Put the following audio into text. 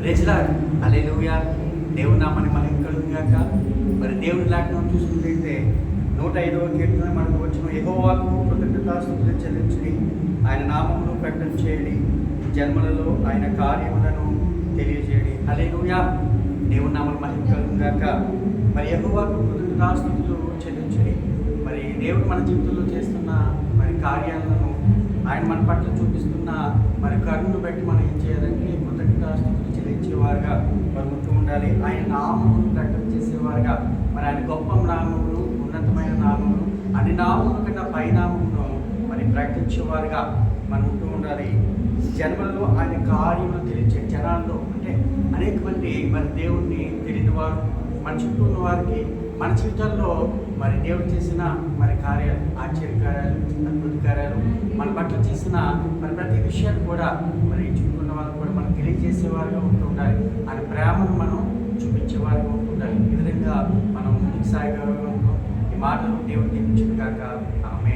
ప్రేజ్లా hallelujah దేవుడు నామని మనకి కలుగుగాక మరి దేవుని లేఖనం చూసుకుంటే నూట ఐదవ కీర్తన మనకు వచ్చిన ఎగోవాకు కృతజ్ఞతాస్తుతులు చెల్లించి ఆయన నామమును ప్రకటన చేయడి. జన్మలలో ఆయన కార్యములను తెలియజేయడి. అలెలుయా దేవుని నామని మనకి కలుగుగాక మరి ఎగోవాకు కృతజ్ఞతాస్తుతులు చెల్లించడి. మరి దేవుడు మన జీవితంలో చేస్తున్న మరి కార్యాలను ఆయన మన పట్ల చూపిస్తున్న మరి కరుణను బట్టి మనం ఏం చేయాలని కృతజ్ఞతాస్తుతులు చెల్లించేవారుగా మరి ఉంటూ ఉండాలి. ఆయన నామమును ప్రకటన చేసేవారుగా. మరి ఆయన గొప్ప నామములు ఉన్నతమైన నామములు అన్ని నామముల కన్నా పైనామమును మరి ప్రకటించేవారుగా మనం ఉంటూ ఉండాలి. జన్మలలో ఆయన కార్యములు తెలియచే జనాల్లో అంటే అనేక మంది మరి దేవుణ్ణి తెలియని వారు మన చుట్టూ ఉన్న వారికి మన జీవితాల్లో మరి దేవుడు చేసిన మరి కార్యాలు ఆశ్చర్య కార్యాలు అద్భుత కార్యాలు మన పట్ల చేసిన మరి ప్రతి విషయాన్ని కూడా మరి చుట్టూ ఉన్న కూడా మనం తెలియజేసేవారుగా ఉంటూ ఉండాలి. ఆయన ప్రేమను మనం సాయి ఈ మాటలు దేవుడు దీవించుగాక ఆమె